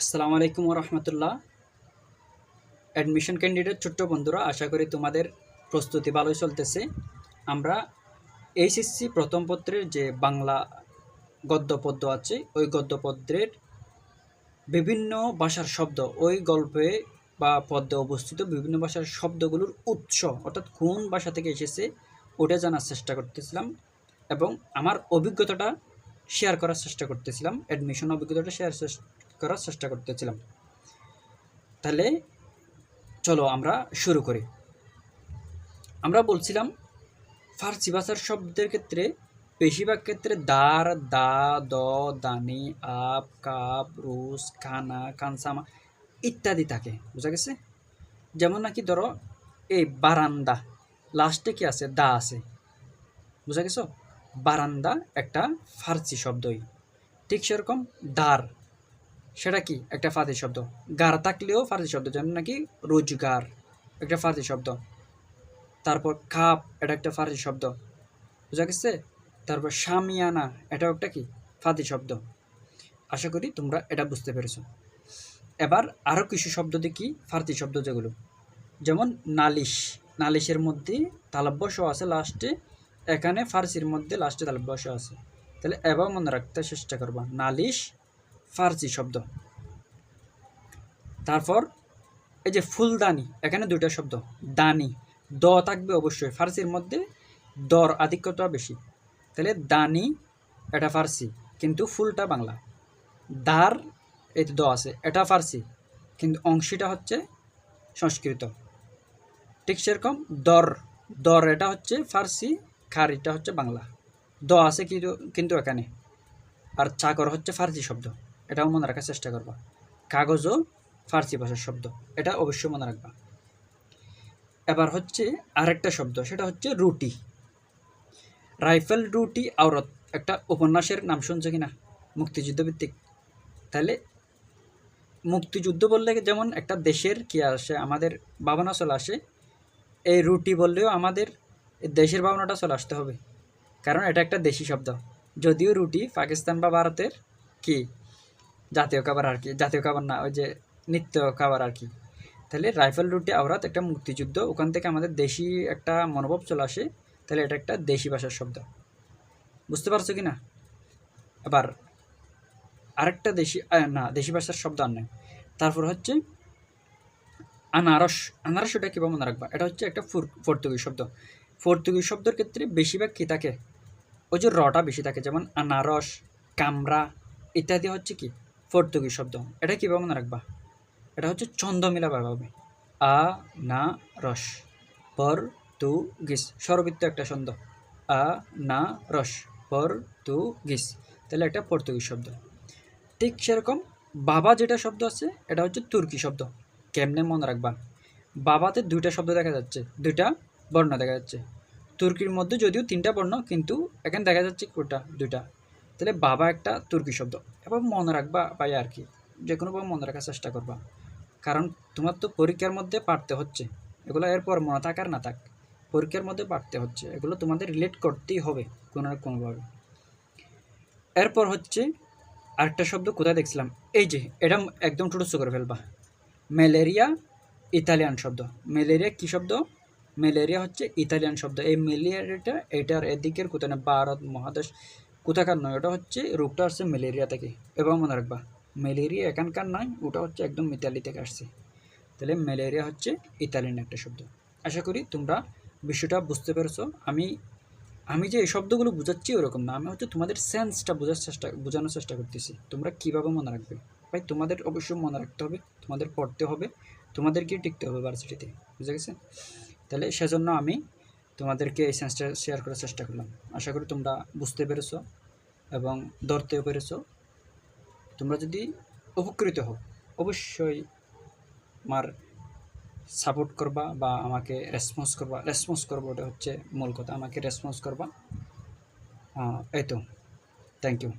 আসসালামু আলাইকুম রহমতুল্লাহ admission candidate ছোট্ট বন্ধুরা, আশা করি তোমাদের প্রস্তুতি ভালোই চলতেছে। আমরা এইচএসসি প্রথম পত্রের যে বাংলা গদ্য পদ্য আছে, ওই গদ্য পদ্যের বিভিন্ন ভাষার শব্দ, ওই গল্পে বা পদ্মে অবস্থিত বিভিন্ন ভাষার শব্দগুলোর উৎস, অর্থাৎ কোন ভাষা থেকে এসেছে, ওটা জানার চেষ্টা করতেছিলাম এবং আমার অভিজ্ঞতাটা শেয়ার করার চেষ্টা করতেছিলাম অ্যাডমিশন অভিজ্ঞতাটা শেয়ার করার চেষ্টা করতেছিলাম। তাহলে চলো আমরা শুরু করি। আমরা বলছিলাম, ফার্সি ভাষার শব্দের ক্ষেত্রে বেশিরভাগ ক্ষেত্রে দার, দা, দ, দানি, আপ, কাপ, রুস, খানা কানসামা ইত্যাদি থাকে, বুঝা গেছে? যেমন নাকি ধরো, এই বারান্দা, লাস্টে কি আছে? দা আছে, বুঝা গেছো? বারান্দা একটা ফার্সি শব্দই, ঠিক সেরকম দার। সেটা কি? একটা ফার্সি শব্দ। গার থাকলেও ফার্সি শব্দ, যেমন নাকি রোজগার, একটা ফার্সি শব্দ। তারপর কাপ এটা একটা ফার্সি শব্দ। বুঝা গেছে? তারপর শামিয়ানা এটাও একটা কি? ফার্সি শব্দ। আশা করি তোমরা এটা বুঝতে পেরেছ। এবার আরও কিছু শব্দ দেখি, ফার্সি শব্দ যেগুলো। যেমন নালিশ, নালিশের মধ্যে তালব্যস আছে লাস্টে, এখানে ফার্সির মধ্যে লাস্টে তালব্যস আছে। তাহলে এবার মনে রাখতে চেষ্টা করবা। নালিশ ফার্সি শব্দ। তারপর এই যে ফুলদানি, এখানে দুইটা শব্দ, দানি। দ থাকবে অবশ্যই, ফার্সির মধ্যে দর আধিক্যতা বেশি। তাহলে দানি, এটা ফার্সি, কিন্তু ফুলটা বাংলা। দার, এই দ আছে, এটা ফার্সি, কিন্তু অংশীটা হচ্ছে সংস্কৃত। ঠিক সেরকম দর দর এটা হচ্ছে ফার্সি, খার এটা হচ্ছে বাংলা। দ আছে কিন্তু কিন্তু এখানে, আর চাকর হচ্ছে ফার্সি শব্দ। এটাও মনে রাখার চেষ্টা করবা। কাগজও ফার্সি ভাষার শব্দ, এটা অবশ্যই মনে রাখবা। এবার হচ্ছে আরেকটা শব্দ, সেটা হচ্ছে রুটি। রাইফেল, রুটি, আওরত, একটা উপন্যাসের নাম শুনছে কিনা? মুক্তিযুদ্ধ ভিত্তিক। তাহলে মুক্তিযুদ্ধ বললে যেমন একটা দেশের কি আসে, আমাদের ভাবনা চলে আসে, এই রুটি বললেও আমাদের দেশের ভাবনাটা চলে আসতে হবে। কারণ এটা একটা দেশি শব্দ। যদিও রুটি পাকিস্তান বা ভারতের কি জাতীয় খাবার আর কি, জাতীয় খাবার না, ওই যে নিত্য খাবার আর কি। তাহলে রাইফেল রুটি আওরাত একটা মুক্তিযুদ্ধ, ওখান থেকে আমাদের দেশি একটা মনোভাব চলে আসে, তাহলে এটা একটা দেশি ভাষার শব্দ। বুঝতে পারছ কি না আবার আরেকটা দেশি না, দেশি ভাষার শব্দ আর নয় তারপর হচ্ছে আনারস আনারস ওটা কীভাবে মনে রাখবা? এটা হচ্ছে একটা পর্তুগিজ শব্দ। পর্তুগিজ শব্দের ক্ষেত্রে বেশিরভাগ কী থাকে? ওই যে রটা বেশি থাকে, যেমন আনারস, কামরা, ইত্যাদি হচ্ছে কি? পর্তুগিজ শব্দ। এটা কীভাবে মনে রাখবা? এটা হচ্ছে ছন্দমিলা ভাবে আ, না, রস। পর তু গিস স্বরবৃত্ত একটা ছন্দ। আ, না, রস। পর তু গিস তাহলে একটা পর্তুগিজ শব্দ। ঠিক সেরকম বাবা যেটা শব্দ আছে, এটা হচ্ছে তুর্কি শব্দ। কেমনে মনে রাখবা? বাবাতে দুইটা শব্দ দেখা যাচ্ছে। দুইটা বর্ণ দেখা যাচ্ছে। তুর্কির মধ্যে যদিও তিনটা বর্ণ, কিন্তু এখানে দেখা যাচ্ছে কোটা দুইটা। তাহলে বাবা একটা তুর্কি শব্দ। এবার মনে রাখবা ভাই আর কি যে কোনোভাবে মনে রাখার চেষ্টা করবা। কারণ তোমার তো পরীক্ষার মধ্যে পারতে হচ্ছে। এগুলো এরপর মনে থাক আর না থাক, পরীক্ষার মধ্যে পারতে হচ্ছে। এগুলো তোমাদের রিলেট করতেই হবে কোনো না কোনোভাবে। এরপর হচ্ছে আরেকটা শব্দ কোথায় দেখছিলাম? এই যে, এটা একদম ছোটো করে ফেলবা। ম্যালেরিয়া, ইতালিয়ান শব্দ। ম্যালেরিয়া কী শব্দ? ম্যালেরিয়া হচ্ছে ইতালিয়ান শব্দ। এই ম্যালেরিয়াটা এটার এদিকের কোথায় না? ভারত মহাদেশ। কোথাকার নয়, ওটা হচ্ছে রোগটা আসছে ম্যালেরিয়া থেকে। এবং মনে রাখবা, ম্যালেরিয়া এখানকার নয়, ওটা হচ্ছে একদম ইতালি থেকে আসছে। তাহলে ম্যালেরিয়া হচ্ছে ইতালিয়ান একটা শব্দ। আশা করি তোমরা বিষয়টা বুঝতে পেরেছ। আমি আমি যে এই শব্দগুলো বোঝাচ্ছি ওরকম না, আমি হচ্ছে তোমাদের সেন্সটা বোঝার চেষ্টা, বোঝানোর চেষ্টা করতেছি। তোমরা কীভাবে মনে রাখবে? ভাই, তোমাদের অবশ্যই মনে রাখতে হবে, তোমাদের পড়তে হবে তোমাদেরকে টিকতে হবে ভার্সিটিতে বুঝে গেছে? তাহলে সেজন্য আমি তোমাদেরকে এই সেন্সটা শেয়ার করার চেষ্টা করলাম। আশা করি তোমরা বুঝতে পেরেছ এবং ধরতেও পেরেছ। তোমরা যদি উপকৃত হও, অবশ্যই আমার সাপোর্ট করবা বা আমাকে রেসপন্স করবা। রেসপন্স করব ওটা হচ্ছে মূল কথা। আমাকে রেসপন্স করবা। এই তো। Thank you